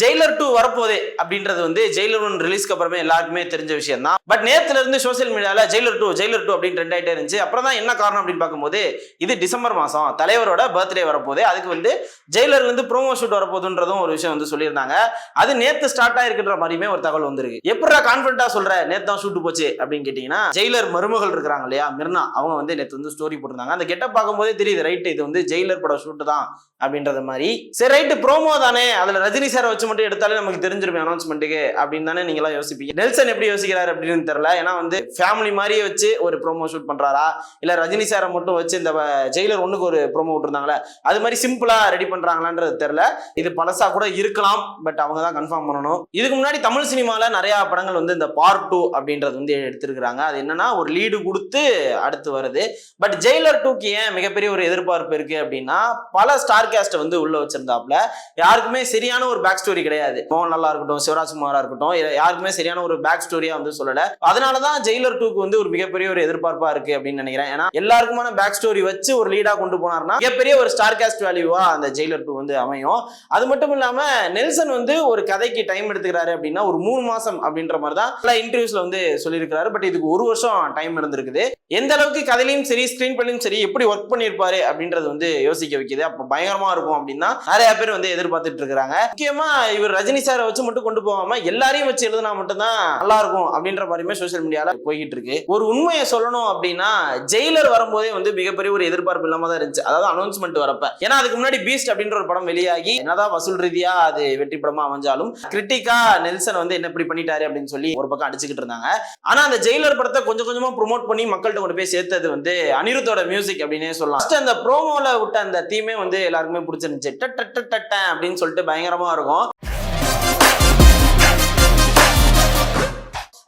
Jailer two வரப்போதே அப்படின்றது வந்து Jailer one ரிலீஸ்க்கு அப்புறமே எல்லாருக்குமே தெரிஞ்ச விஷயம் தான். பட் நேத்துல இருந்து சோசியல் மீடியால ஜெயிலர் டூ ஜெயிலர் டூ அப்படின்னு ட்ரெண்ட் ஆகிட்டே இருந்துச்சு. அப்புறம் தான் என்ன காரணம் அப்படின்னு பார்க்கும்போது இது டிசம்பர் மாசம் தலைவரோட பர்த்டே வரப்போதே அதுக்கு வந்து ஜெயிலர்ல இருந்து ப்ரோமோ ஷூட் வரப்போகுதுன்றதும் ஒரு விஷயம் வந்து சொல்லியிருந்தாங்க. அது நேத்து ஸ்டார்ட் ஆயிருக்குன்ற மாதிரியுமே ஒரு தகவல் வந்திருக்கு. எப்படா கான்பிடண்டா சொல்ற? நேத்து தான் ஷூட் போச்சு அப்படின்னு கேட்டீங்கன்னா ஜெயிலர் மருமகள் இருக்கிறாங்க இல்லையா மிர்னா அவங்க வந்து நேத்து வந்து ஸ்டோரி போட்டிருந்தாங்க. அந்த கெட்ட பார்க்கும்போதே தெரியுது ரைட் இது வந்து ஜெயிலர் படம் ஷூட் தான் அப்படின்றது மாதிரி. சரி ரைட்டு ப்ரோமோ தானே. அதுல ரஜினி சாரை வச்சு மட்டும் எடுத்தாலே நமக்கு தெரிஞ்சிருப்பேன் அனௌன்ஸ்மெண்ட்டுக்கு அப்படின்னு தானே நீங்களாம் யோசிப்பீங்க. நெல்சன் எப்படி யோசிக்கிறாரு அப்படின்னு தெரியல. ஏன்னா வந்து ஃபேமிலி மாதிரியே வச்சு ஒரு ப்ரோமோ ஷூட் பண்றாரா? இல்ல ரஜினி சாரை மட்டும் வச்சு இந்த ஜெயிலர் ஒண்ணுக்கு ஒரு ப்ரோமோ விட்டுருந்தாங்களே அது மாதிரி சிம்பிளா ரெடி பண்றாங்களான்றது தெரியல. இது பழசா கூட இருக்கலாம் பட் அவங்க தான் கன்ஃபார்ம் பண்ணணும். இதுக்கு முன்னாடி தமிழ் சினிமால நிறைய படங்கள் வந்து இந்த பார்ட் டூ அப்படின்றது வந்து எடுத்திருக்கிறாங்க. அது என்னன்னா ஒரு லீடு கொடுத்து அடுத்து வருது. பட் ஜெயிலர் டூக்கு ஏன் மிகப்பெரிய ஒரு எதிர்பார்ப்பு இருக்கு அப்படின்னா பல ஸ்டார் கேஸ்ட் வந்து உள்ள வச்சிருந்தாப்ல யாருக்குமே சரியான ஒரு பேக் ஸ்டோரி கிடையாது. மோகன்லாலா இருக்கட்டும் சிவராஜ்குமாரா இருக்கட்டும் யாருக்குமே சரியான ஒரு பேக் ஸ்டோரியா வந்து சொல்லல. அதனாலதான் ஜெயிலர் டூக்கு வந்து ஒரு மிகப்பெரிய ஒரு எதிர்பார்ப்பா இருக்கு அப்படின்னு நினைக்கிறேன். ஏன்னா எல்லாருக்குமான பேக் ஸ்டோரி வச்சு ஒரு லீடா கொண்டு போனார்னா மிகப்பெரிய ஒரு ஸ்டார் கேஸ்ட் வேல்யூவா அந்த ஜெயிலர் டூ வந்து அமையும். அது மட்டும் இல்லாம நெல்சன் வந்து ஒரு கதைக்கு டைம் எடுத்துக்கிறாரு அப்படின்னா ஒரு மூணு மாசம் அப்படின்ற மாதிரி தான் பல இன்டர்வியூஸ்ல வந்து சொல்லியிருக்கிறாரு. பட் இதுக்கு ஒரு வருஷம் டைம் இருந்திருக்குது. எந்த அளவுக்கு கதையிலையும் சரி ஸ்கிரீன் பண்ணியும் சரி எப்படி ஒர்க் பண்ணியிருப்பாரு அப்படின்றது வந்து யோசிக்க வைக்கிது. அப்போ பயங்கரமா இருக்கும் அப்படின்னா நிறைய பேர் வந்து எதிர்பார்த்துட்டு இருக்காங்க முக்கியமா இவர் ரஜினி சாரை வச்சு மட்டும் கொண்டு போகாம எல்லாரையும் வச்சு எழுதினா மட்டும்தான் நல்லா இருக்கும் அப்படின்ற மாதிரியுமே சோசியல் மீடியால போய்கிட்டு இருக்கு. ஒரு உண்மையை சொல்லணும் அப்படின்னா ஜெயிலர் வரும்போதே வந்து மிகப்பெரிய ஒரு எதிர்பார்ப்பு இல்லாம தான் இருந்துச்சு. அதாவது அனௌன்ஸ்மெண்ட் வரப்ப. ஏன்னா அதுக்கு முன்னாடி பீஸ்ட் அப்படின்ற ஒரு படம் வெளியாகி என்னதான் வசூல் ரீதியா அது வெற்றி படமா அமைஞ்சாலும் கிரிட்டிக்கா நெல்சன் வந்து என்ன இப்படி பண்ணிட்டாரு அப்படின்னு சொல்லி ஒரு பக்கம் அடிச்சுக்கிட்டு இருந்தாங்க. ஆனா அந்த ஜெயிலர் படத்தை கொஞ்சம் கொஞ்சமா ப்ரோமோட் பண்ணி மக்கள்கிட்ட கொண்டு போய் சேர்த்தது வந்து அனிருத்தோட மியூசிக் அப்படின்னே சொல்லலாம். First அந்த ப்ரோமோல விட்ட அந்த தீமே வந்து எல்லாருக்குமே பிடிச்சிருந்துச்சு. டட் டட் டட் டட் அப்படின்னு சொல்லிட்டு பயங்கரமா இருக்கும்.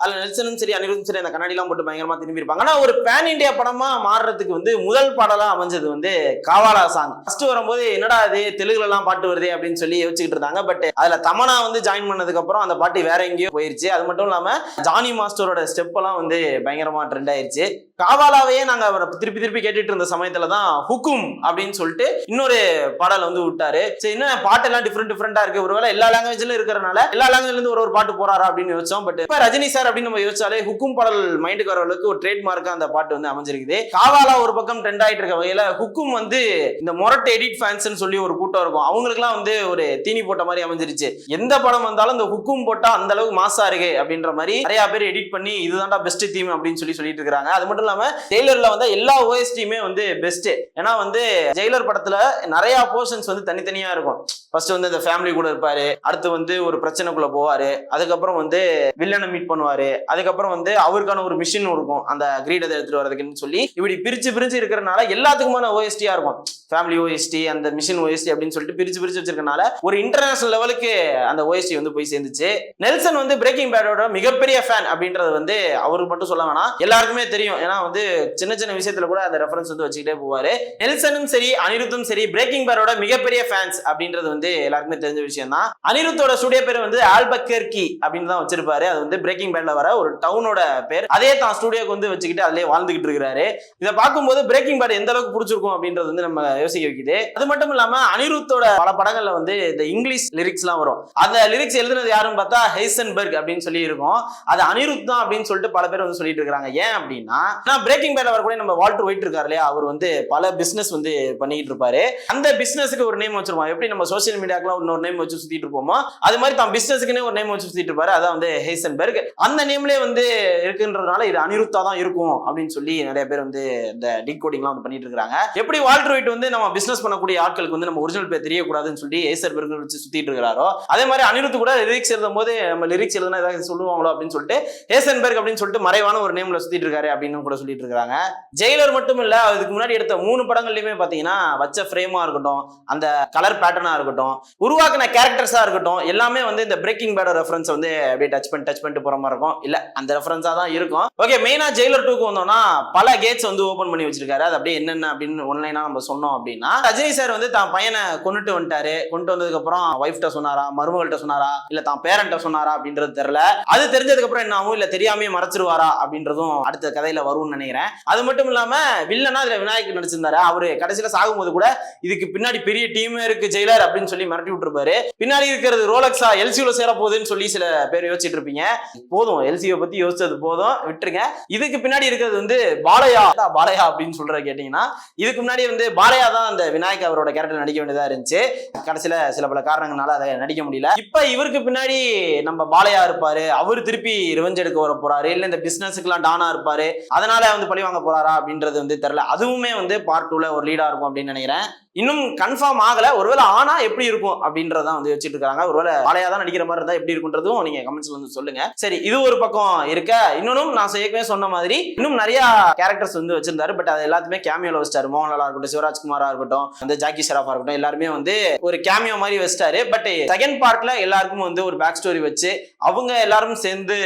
அதில் நெல்சனும் சரி அனிருத்தும் சரி அந்த கண்ணாடிலாம் போட்டு பயங்கரமா திரும்பி ஆனால் ஒரு பேன் இண்டியா படமா மாறுறதுக்கு வந்து முதல் பாடலா அமைஞ்சது வந்து காவாலா சாங் ஃபர்ஸ்ட் வரும்போது என்னடா இது தெலுங்குலலாம் பாட்டு வருதே அப்படின்னு சொல்லி யோசிச்சுட்டு இருந்தாங்க. பட் அதுல தமனா வந்து ஜாயின் பண்ணதுக்கு அப்புறம் அந்த பாட்டு வேற எங்கேயோ போயிருச்சு. அது மட்டும் இல்லாமல் ஜானி மாஸ்டரோட ஸ்டெப் எல்லாம் வந்து பயங்கரமாக ட்ரெண்ட் ஆயிருச்சு. காவாலாவையே நாங்க அவரை திருப்பி திருப்பி கேட்டுட்டு இருந்த சமயத்துல தான் ஹுக்கும் அப்படின்னு சொல்லிட்டு இன்னொரு பாடல் வந்து விட்டாரு. சரி என்ன பாட்டெல்லாம் டிஃப்ரெண்ட் டிஃப்ரெண்ட்டாக இருக்கு? ஒருவேளை எல்லா லாங்குவேஜ்லையும் இருக்கிறனால எல்லா லாங்குவேஜ்லேருந்து ஒரு ஒரு பாட்டு போறாரா அப்படின்னு யோசிச்சோம். பட் இப்போ ரஜினி சார் அப்படின்னு நம்ம யோசிச்சாலே ஹுக்கும் பாடல் மைண்டுக்கு வர அளவுக்கு ஒரு ட்ரேட் மார்க்கா அந்த பாட்டு வந்து அமைஞ்சிருக்குது. காவாலா ஒரு பக்கம் ட்ரெண்ட் ஆயிட்டு இருக்க வகையில ஹுக்கும் வந்து இந்த மொரட்டு எடிட் ஃபேன்ஸ்னு சொல்லி ஒரு கூட்டம் இருக்கும். அவங்களுக்குலாம் வந்து ஒரு தீனி போட்ட மாதிரி அமைஞ்சிருச்சு. எந்த படம் வந்தாலும் இந்த ஹுக்கும் போட்டா அந்த அளவுக்கு மாசா இருக்கு அப்படின்ற மாதிரி நிறைய பேர் எடிட் பண்ணி இதுதான்டா பெஸ்ட் தீம் அப்படின்னு சொல்லி சொல்லிட்டு இருக்காங்க. அது மட்டும் இல்லாம ஜெயிலர்ல வந்து எல்லா ஓஎஸ்டியுமே வந்து பெஸ்ட் ஏன்னா வந்து ஜெயிலர் படத்துல நிறைய போர்ஷன்ஸ் வந்து தனித்தனியா இருக்கும். ஃபர்ஸ்ட் வந்து இந்த ஃபேமிலி கூட இருப்பாரு. அடுத்து வந்து ஒரு பிரச்சனைக்குள்ள போவாரு. அதுக்கப்புறம் வந்து வில்லனை மீட் பண்ணுவாரு. அதுக்கப்புறம் வந்து அவருக்கான ஒரு மிஷின் இருக்கும். அந்த கிரீடத்தை எடுத்துட்டு வரதுக்குன்னு சொல்லி இப்படி பிரிச்சு பிரிச்சு இருக்கிறனால எல்லாத்துக்குமான ஓஎஸ்டியா இருக்கும். ஃபேமிலி ஓஎஸ்டி அந்த மிஷின் ஓஎஸ்டி அப்படின்னு சொல்லிட்டு பிரிச்சு பிரிச்சு வச்சிருக்கனால ஒரு இன்டர்நேஷனல் லெவலுக்கு அந்த ஓஎஸ்டி வந்து போய் சேர்ந்துச்சு. நெல்சன் வந்து பிரேக்கிங் பேடோட மிகப்பெரிய ஃபேன் அப்படின்றது வந்து அவருக்கு மட்டும் சொல்ல வேணாம். எல்லாருக்குமே தெரியும். ஏன்னா வந்து சின்ன சின்ன விஷயத்துல கூட அந்த ரெஃபரன்ஸ் வந்து வச்சுக்கிட்டே போவாரு. நெல்சனும் சரி அனிருத்தும் சரி பிரேக்கிங் பேடோட மிகப்பெரிய ஃபேன்ஸ் அப்படின்றது வந்து வந்து எல்லாருக்குமே தெரிஞ்ச விஷயம் தான் அனிருத்தோட ஸ்டுடியோ பேர் வந்து ஆல்பக்கர்கி அப்படின்னு தான் வச்சிருப்பாரு. அது வந்து பிரேக்கிங் பேட்ல வர ஒரு டவுனோட பேர். அதே தான் ஸ்டுடியோக்கு வந்து வச்சுக்கிட்டு அதிலே வாழ்ந்துகிட்டு இருக்கிறாரு. இதை பார்க்கும்போது பிரேக்கிங் பேட் எந்த அளவுக்கு பிடிச்சிருக்கும் அப்படின்றது வந்து நம்ம யோசிக்க வைக்குது. அது மட்டும் இல்லாம அனிருத்தோட பல படங்கள்ல வந்து இந்த இங்கிலீஷ் லிரிக்ஸ் எல்லாம் வரும். அந்த லிரிக்ஸ் எழுதுனது யாருன்னு பார்த்தா ஹெய்சன்பர்க் அப்படின்னு சொல்லி இருக்கும் அது அனிருத் தான் அப்படின்னு சொல்லிட்டு பல பேர் வந்து சொல்லிட்டு இருக்காங்க ஏன் அப்படின்னா பிரேக்கிங் பேட்ல வரக்கூடிய நம்ம வால்டர் ஒயிட் இருக்காரு இல்லையா? அவர் வந்து பல பிசினஸ் வந்து பண்ணிக்கிட்டு இருப்பாரு. அந்த பிசினஸ்க்கு ஒரு நேம் வச்சிருப்போம் எப்படி நம்ம சோசியல் மீடியாக்கெல்லாம் இன்னொரு நேம் வச்சு சுத்திட்டு இருப்போமோ? அது மாதிரி தான் பிசினஸ்க்குன்னே ஒரு நேம் வச்சு சுத்திட்டு இருப்பாரு. அதான் வந்து ஹேசன்பர்க் அந்த நேம்லேயே வந்து இருக்குன்றதுனால இது அனிருத்தா தான் இருக்கும் அப்படின்னு சொல்லி நிறைய பேர் வந்து இந்த டிக் கோடிங்லாம் வந்து பண்ணிட்டு இருக்காங்க எப்படி வால்டர் ஒயிட் வந்து நம்ம பிசினஸ் பண்ணக்கூடிய ஆட்களுக்கு வந்து நம்ம ஒரிஜினல் பேர் தெரியக்கூடாதுன்னு சொல்லி ஹேசன்பர்க் வச்சு சுத்திட்டு இருக்கிறாரோ அதே மாதிரி அனிருத் கூட லிரிக்ஸ் எழுதும் போது நம்ம லிரிக்ஸ் எழுதுனா ஏதாவது சொல்லுவாங்களோ அப்படின்னு சொல்லிட்டு ஹேசன்பர்க் அப்படின்னு சொல்லிட்டு மறைவான ஒரு நேம்ல சுத்திட்டு இருக்காரு அப்படின்னு கூட சொல்லிட்டு இருக்காங்க ஜெயிலர் மட்டும் இல்ல அதுக்கு முன்னாடி எடுத்த மூணு படங்கள்லயுமே பாத்தீங்கன்னா வச்ச ஃப்ரேமா இருக்கட்டும் அந்த கலர் பேட்டர்னா இருக்கட்டும் உருவாக்குன கேரக்டர்ஸா இருக்கட்டும் எல்லாமே வந்து இந்த பிரேக்கிங் பேட ரெஃபரன்ஸ் வந்து அப்படியே டச் பண்ணி டச் பண்ணிட்டு போற மாதிரி இருக்கும். இல்ல அந்த ரெஃபரன்ஸா தான் இருக்கும். ஓகே மெயினா ஜெயிலர் டூக்கு வந்தோம்னா பல கேட்ஸ் வந்து ஓப்பன் பண்ணி வச்சிருக்காரு. அது அப்படியே என்னென்ன அப்படின்னு ஒன்லைனா நம்ம சொன்னோம் அப்படின்னா ரஜினி சார் வந்து தான் பையனை கொண்டுட்டு வந்துட்டாரு. கொண்டு வந்ததுக்கு அப்புறம் ஒய்ஃப்ட்ட சொன்னாரா? மருமகள்கிட்ட சொன்னாரா? இல்ல தான் பேரண்ட்ட சொன்னாரா அப்படின்றது தெரியல. அது தெரிஞ்சதுக்கப்புறம் என்ன ஆகும்? இல்லை தெரியாமே மறைச்சிருவாரா அப்படின்றதும் அடுத்த கதையில வரும்னு நினைக்கிறேன். அது மட்டும் இல்லாம வில்லனா அதுல விநாயகர் நடிச்சிருந்தாரு. அவர் கடைசியில சாகும்போது கூட இதுக்கு பின்னாடி பெரிய டீமே இருக்கு ஜெயிலர் அப்படின்னு அப்படின்னு சொல்லி மிரட்டி விட்டுருப்பாரு. பின்னாடி இருக்கிறது ரோலக்ஸா எல்சியூல சேர போகுதுன்னு சொல்லி சில பேர் யோசிச்சுட்டு இருப்பீங்க. போதும் எல்சியை பத்தி யோசிச்சது போதும் விட்டுருங்க. இதுக்கு பின்னாடி இருக்கிறது வந்து பாலையா? பாலையா அப்படின்னு சொல்ற கேட்டீங்கன்னா இதுக்கு முன்னாடி வந்து பாலையா தான் அந்த விநாயக் அவரோட கேரக்டர் நடிக்க வேண்டியதா இருந்துச்சு. கடைசியில சில பல காரணங்களால அதை நடிக்க முடியல. இப்ப இவருக்கு பின்னாடி நம்ம பாலையா இருப்பாரு. அவர் திருப்பி ரிவெஞ்ச் எடுக்க வர போறாரு. இல்ல இந்த பிசினஸுக்குலாம் டானா இருப்பாரு. அதனால வந்து பழி வாங்க போறாரா அப்படின்றது வந்து தெரியல. அதுவுமே வந்து பார்ட் டூல ஒரு லீடா இருக்கும் அப்படின்னு நினைக்கிறேன். இன்னும் கன்ஃபார்ம் ஆகல. ஒருவேளை ஆனா எப்படி இருக்கும் அப்படின்றதான் வந்து வச்சுட்டு இருக்காங்க. ஒருவேளை ஆலையா தான் நடிக்கிற மாதிரி இருந்தா எப்படி இருக்குன்றதும் நீங்க கமெண்ட்ஸ்ல வந்து சொல்லுங்க. சரி இது ஒரு பக்கம் இருக்க. இன்னொன்னும் நான் ஏற்கனவே சொன்ன மாதிரி இன்னும் நிறைய கேரக்டர்ஸ் வந்து வச்சிருந்தாரு. பட் அது எல்லாத்துமே கேமியோல வச்சிட்டாரு. மோகன்லாலா இருக்கட்டும் சிவராஜ்குமாரா இருக்கட்டும் அந்த ஜாக்கி ஷெராஃபா இருக்கட்டும் எல்லாருமே வந்து ஒரு கேமியோ மாதிரி வச்சிட்டாரு. பட் செகண்ட் பார்ட்ல எல்லாருக்கும் வந்து ஒரு பேக் ஸ்டோரி வச்சு அவங்க எல்லாரும் சேர்ந்து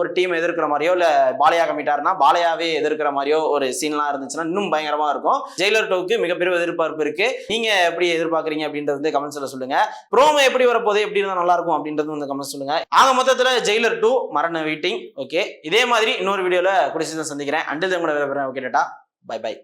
ஒரு டீம் எதிர்க்கிற மாதிரியோ இல்ல பாலையா கமிட்டாருன்னா பாலையாவே எதிர்க்கிற மாதிரியோ ஒரு சீன்லாம் இருந்துச்சுன்னா இன்னும் பயங்கரமா இருக்கும். ஜெயிலர் டோக்கு மிகப்பெரிய எதிர்பார்ப்பு இருக்கு. நீங்க எப்படி எதிர்பார்க்கறீங்க அப்படின்றது வந்து கமெண்ட்ஸ்ல சொல்லுங்க. ப்ரோமோ எப்படி வரப்போது எப்படி இருந்தா நல்லா இருக்கும் அப்படின்றது வந்து கமெண்ட் சொல்லுங்க. ஆக மொத்தத்துல ஜெயிலர் டூ மரண வெயிட்டிங் ஓகே இதே மாதிரி இன்னொரு வீடியோல குடிச்சு சந்திக்கிறேன். அண்டில் கூட ஓகே டேட்டா பை பை